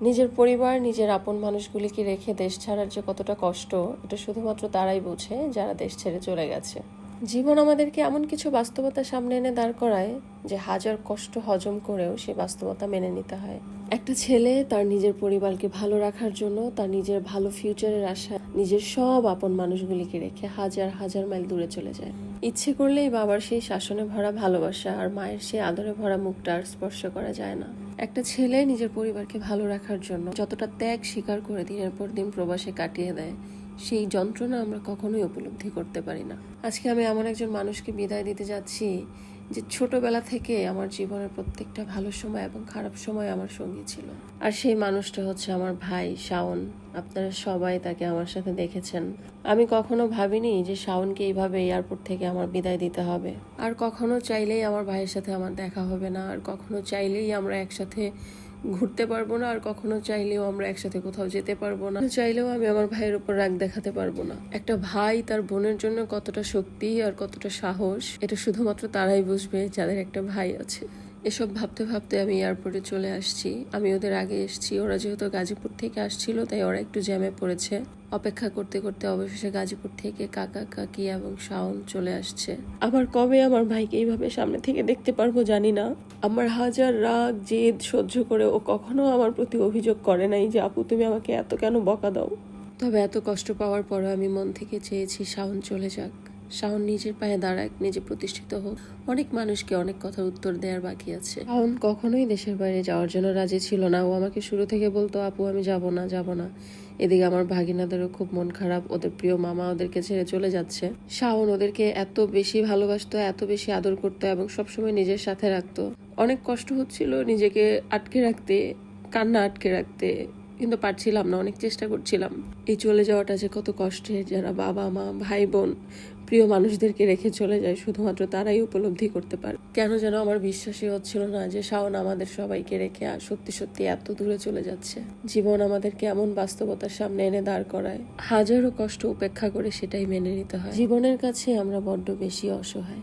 নিজের পরিবার, নিজের আপন মানুষগুলিকে রেখে দেশ ছাড়ার যে কতটা কষ্ট, এটা শুধুমাত্র তারাই বোঝে যারা দেশ ছেড়ে চলে গেছে। জীবন আমাদেরকে এমন কিছু বাস্তবতা সামনে এনে দাঁড় করায় যে হাজার কষ্ট হজম করেও সেই বাস্তবতা মেনে নিতে হয়। একটা ছেলে তার নিজের পরিবারকে ভালো রাখার জন্য তার নিজের ভালো ফিউচারের আশা নিজের সব আপন মানুষগুলিকে রেখে হাজার হাজার মাইল দূরে চলে যায়। ইচ্ছে করলেই বাবার সেই শাসনে ভরা ভালোবাসা আর মায়ের সেই আদরে ভরা মুখটা আর স্পর্শ করা যায় না। একটা ছেলে নিজের পরিবারকে ভালো রাখার জন্য যতটা ত্যাগ স্বীকার করে দিনের পর দিন প্রবাসে কাটিয়ে দেয়, সেই যন্ত্রণা আমরা কখনোই উপলব্ধি করতে পারি না। আজকে আমি এমন একজন মানুষকে বিদায় দিতে যাচ্ছি যে ছোটবেলা থেকে আমার জীবনের প্রত্যেকটা ভালো সময় এবং খারাপ সময় আমার সঙ্গী ছিল। আর সেই মানুষটা হচ্ছে আমার ভাই, শাওন। আপনারা সবাই তাকে আমার সাথে দেখেছেন। আমি কখনো ভাবিনি যে শাওনকে এইভাবে এয়ারপোর্ট থেকে আমার বিদায় দিতে হবে। আর কখনো চাইলেই আমার ভাইয়ের সাথে আমার দেখা হবে না। আর কখনো চাইলেই আমরা একসাথে ঘুরতে পারব না, আর কখনো চাইলেও আমরা একসাথে কোথাও যেতে পারব না। চাইলেও আমি আমার ভাইয়ের উপর রাগ দেখাতে পারব না। একটা ভাই তার বোনের জন্য কতটা শক্তি আর কতটা সাহস, এটা শুধুমাত্র তারাই বুঝবে যাদের একটা ভাই আছে। এসব ভাবতে ভাবতে আমি এয়ারপোর্টে চলে আসছি। আমি ওদের আগে এসেছি। ওরা যেহেতু গাজীপুর থেকে আসছিল, তাই ওরা একটু জ্যামে পড়েছে। অপেক্ষা করতে করতে অবশেষে গাজীপুর থেকে কাকা, কাকি এবং শাওন চলে আসছে। আবার কবে আমার ভাইকে এইভাবে সামনে থেকে দেখতে পারব জানি না। আমার হাজার রাগ, জেদ সহ্য করে ও কখনো আমার প্রতি অভিযোগ করে নাই যে, আপু, তুমি আমাকে এত কেন বকা দাও? তবে এত কষ্ট পাওয়ার পরও আমি মন থেকে চেয়েছি শাওন চলে যাক। শাওন নিজের পায়ে দাঁড়াক নিজে প্রতিষ্ঠিত হোক। অনেক মানুষকে অনেক কথার উত্তর দেওয়ার বাকি আছে। শাওন কখনোই দেশের বাইরে যাওয়ার জন্য রাজি ছিল না। ও আমাকে শুরু থেকে বলতো, আপু, আমি যাব না যাব না। এদিকে আমার ভাগিনাদেরও খুব মন খারাপ। ওদের প্রিয় মামা ওদেরকে ছেড়ে চলে যাচ্ছে। শাওন ওদেরকে এত বেশি ভালোবাসতো, এত বেশি আদর করতো এবং সবসময় নিজের সাথে রাখতো। অনেক কষ্ট হচ্ছিল নিজেকে আটকে রাখতে, কান্না আটকে রাখতে, কিন্তু পারছিলাম না, অনেক চেষ্টা করছিলাম। এই চলে যাওয়াটা যে কত কষ্টের, যারা বাবা মা ভাই বোন প্রিয় মানুষদেরকে রেখে চলে যায়, শুধুমাত্র তারাই উপলব্ধি করতে পারে। কেন যেন আমার বিশ্বাসই হচ্ছিল না যে শাওন আমাদের সবাইকে রেখে আর সত্যি সত্যি এত দূরে চলে যাচ্ছে। জীবন আমাদেরকে এমন বাস্তবতার সামনে এনে দাঁড় করায়। হাজারো কষ্ট উপেক্ষা করে সেটাই মেনে নিতে হয়। জীবনের কাছে আমরা বড্ড বেশি অসহায়।